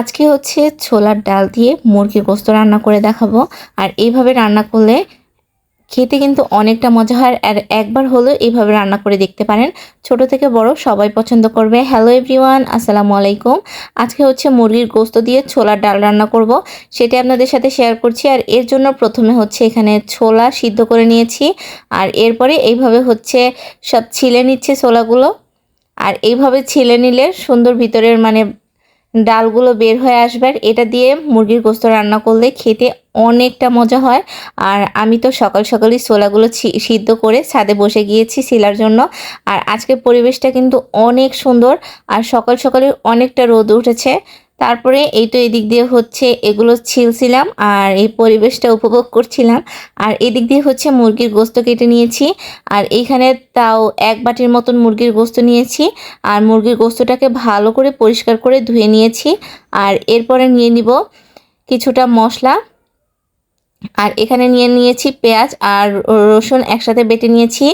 আজকে হচ্ছে ছোলার ডাল দিয়ে মুরগির গোস্ত রান্না করে দেখাবো। আর এইভাবে রান্না করলে খেতে কিন্তু অনেকটা মজা হয়। আর একবার হলেও এইভাবে রান্না করে দেখতে পারেন। ছোট থেকে বড় সবাই পছন্দ করবে। হ্যালো এভরিওয়ান আসসালামু আলাইকুম। আজকে হচ্ছে মুরগির গোস্ত দিয়ে ছোলার ডাল রান্না করব। সেটি আপনাদের সাথে শেয়ার করছি। আর এর জন্য প্রথমে হচ্ছে এখানে ছোলা সিদ্ধ করে নিয়েছি। আর এরপরে এইভাবে হচ্ছে সব ছিলে নিচ্ছে ছোলাগুলো। আর এইভাবে ছিলে নিলে সুন্দর ভিতরের মানে ডালগুলো বের হয়ে আসবার। এটা দিয়ে মুরগির গোস্ত রান্না করলে খেতে অনেকটা মজা হয়। আর আমি তো সকাল সকালই ছোলাগুলো সিদ্ধ করে ছাদে বসে গিয়েছি শিলার জন্য। আর আজকের পরিবেশটা কিন্তু অনেক সুন্দর। আর সকাল সকালে অনেকটা রোদ উঠেছে। তারপরে এই তো এদিক দিয়ে হচ্ছে এগুলো ছিলছিলাম আর এই পরিবেশটা উপভোগ করছিলাম। আর এদিক দিয়ে হচ্ছে মুরগির গোস্ত কেটে নিয়েছি। আর এইখানে তাও এক বাটির মতন মুরগির গোস্ত নিয়েছি। আর মুরগির গোস্তটাকে ভালো করে পরিষ্কার করে ধুয়ে নিয়েছি। আর এরপরে নিয়ে নিব কিছুটা মশলা। আর এখানে নিয়ে নিয়েছি পেঁয়াজ আর রসুন একসাথে বেটে নিয়েছি।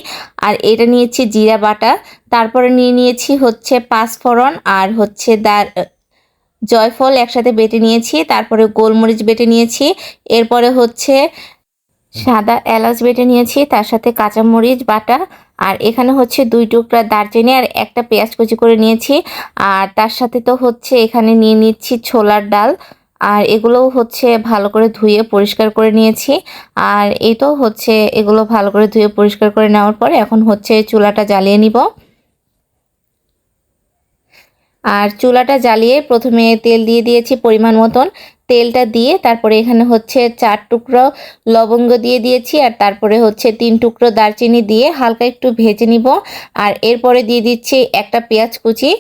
আর এটা নিয়েছি জিরা বাটা। তারপরে নিয়ে নিয়েছি হচ্ছে পাঁচফোড়ন আর হচ্ছে দার জয়ফল একসাথে বেটে নিয়েছি, তারপরে গোলমরিচ বেটে নিয়েছি, এরপরে হচ্ছে সাদা এলাচ বেটে নিয়েছি, তার সাথে কাঁচামরিচ, বাটা, আর এখানে হচ্ছে দুই টুকরা দারচিনি আর একটা পেঁয়াজ কুচি করে নিয়েছি, আর তার সাথে তো হচ্ছে এখানে নিয়ে নিচ্ছি ছোলার ডাল, আর এগুলোও হচ্ছে ভালো করে ধুয়ে পরিষ্কার করে নিয়েছি, আর এই তো হচ্ছে এগুলো ভালো করে ধুয়ে পরিষ্কার করে নেওয়ার পরে এখন হচ্ছে চুলাটা জ্বালিয়ে নিব। আর চুলাটা জ্বালিয়ে প্রথমে তেল দিয়ে দিয়েছি পরিমাণ মতন। তেলটা দিয়ে তারপরে এখানে হচ্ছে চার টুকরো লবঙ্গ দিয়ে দিয়েছি আর তারপরে হচ্ছে তিন টুকরো দারচিনি দিয়ে হালকা একটু ভেজে নিব। আর এরপরে দিয়ে দিচ্ছি একটা পেঁয়াজ কুচি।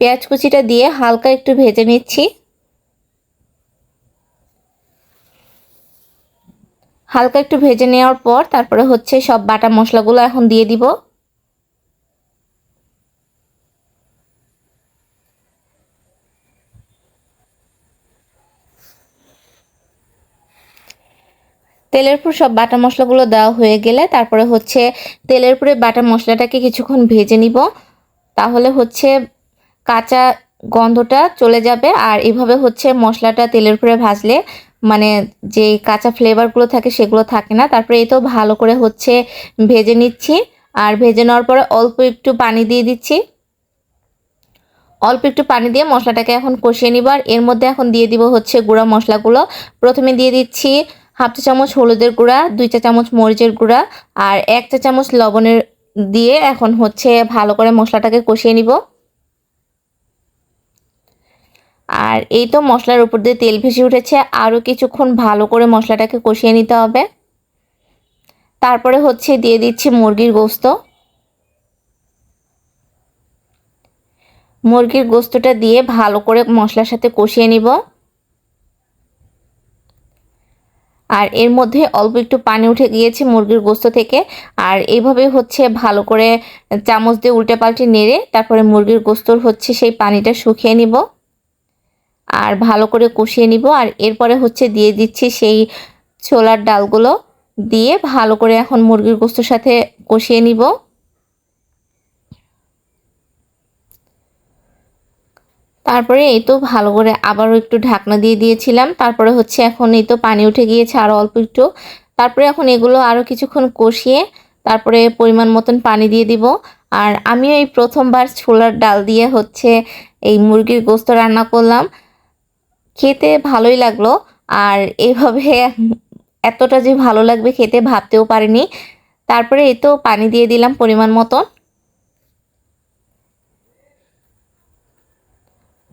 পেঁয়াজ কুচিটা দিয়ে হালকা একটু ভেজে নিচ্ছি। হালকা একটু ভেজে নেওয়ার পর তারপরে হচ্ছে সব বাটা মশলাগুলো এখন দিয়ে দিব। তেলের উপর সব বাটা মশলাগুলো দেওয়া হয়ে গেলে তারপরে হচ্ছে তেলের উপরে বাটা মশলাটাকে কিছুক্ষণ ভেজে নিব। তাহলে হচ্ছে কাঁচা গন্ধটা চলে যাবে আর এভাবে হচ্ছে মশলাটা তেলের উপরে ভাজলে মানে যে কাঁচা ফ্লেভারগুলো থাকে সেগুলো থাকে না। তারপরে এই তো ভালো করে হচ্ছে ভেজে নিচ্ছি আর ভেজে নেওয়ার পরে অল্প একটু পানি দিয়ে দিচ্ছি। অল্প একটু পানি দিয়ে মশলাটাকে এখন কষিয়ে নিব আর এর মধ্যে এখন দিয়ে দিব হচ্ছে গুঁড়া মশলাগুলো। প্রথমে দিয়ে দিচ্ছি হাফ চা চামচ হলুদের গুঁড়া, দুই চা চামচ মরিচের গুঁড়া আর এক চা চামচ লবণের দিয়ে এখন হচ্ছে ভালো করে মশলাটাকে কষিয়ে নিব। আর এই তো মশলার উপর দিয়ে তেল ভেসে উঠেছে, আরও কিছুক্ষণ ভালো করে মশলাটাকে কষিয়ে নিতে হবে। তারপরে হচ্ছে দিয়ে দিচ্ছি মুরগির গোস্ত। মুরগির গোস্তটা দিয়ে ভালো করে মশলার সাথে কষিয়ে নিব। আর এর মধ্যে অল্প একটু পানি উঠে গিয়েছে মুরগির গোস্ত থেকে। আর এইভাবে হচ্ছে ভালো করে চামচ দিয়ে উল্টে পাল্টে নেড়ে তারপরে মুরগির গোস্তর হচ্ছে সেই পানিটা শুকিয়ে নিব। আর ভালো করে কষিয়ে নিব। আর এরপরে হচ্ছে দিয়ে দিচ্ছি সেই ছোলার ডালগুলো দিয়ে ভালো করে এখন মুরগির গোস্তর সাথে কষিয়ে নিব। তারপরে এই তো ভালো করে আবারও একটু ঢাকনা দিয়ে দিয়েছিলাম। তারপরে হচ্ছে এখন এই তো পানি উঠে গিয়েছে আরও অল্প একটু। তারপরে এখন এগুলো আরও কিছুক্ষণ কষিয়ে তারপরে পরিমাণ মতন পানি দিয়ে দিব। আর আমিও এই প্রথমবার ছোলার ডাল দিয়ে হচ্ছে এই মুরগির গোস্ত রান্না করলাম। খেতে ভালোই লাগল। আর এভাবে এতটা যে ভালো লাগবে খেতে ভাবতেও পারিনি। তারপরে এই তো পানি দিয়ে দিলাম পরিমাণ মতন।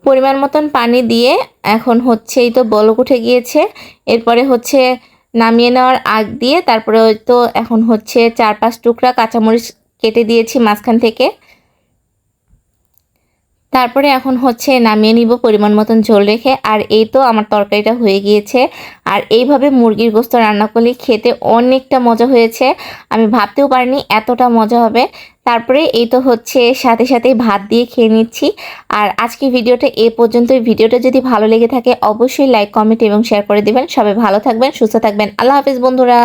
পরিমাণ মতন পানি দিয়ে এখন হচ্ছে এই তো বলক উঠে গিয়েছে। এরপরে হচ্ছে নামিয়ে নেওয়ার আগ দিয়ে তারপরে তো এখন হচ্ছে চার পাঁচ টুকরা কাঁচামরিচ কেটে দিয়েছি মাঝখান থেকে। তারপরে এখন হচ্ছে নামিয়ে নিব পরিমাণ মতন ঝোল রেখে, আর এই তো আমার তরকারিটা হয়ে গিয়েছে। আর এইভাবে মুরগির গোস্ত রান্না করলে খেতে অনেকটা মজা হয়েছে। আমি ভাবতেও পারিনি এতটা মজা হবে। তারপরে এই তো হচ্ছে সাথে সাথে ভাত দিয়ে খেয়ে নিচ্ছি। আর আজকে ভিডিওটা এ পর্যন্ত ভিডিওটা যদি ভালো লেগে থাকে, অবশ্যই লাইক কমেন্ট এবং শেয়ার করে দেবেন। সবাই ভালো থাকবেন, সুস্থ থাকবেন। আল্লাহ হাফিজ বন্ধুরা।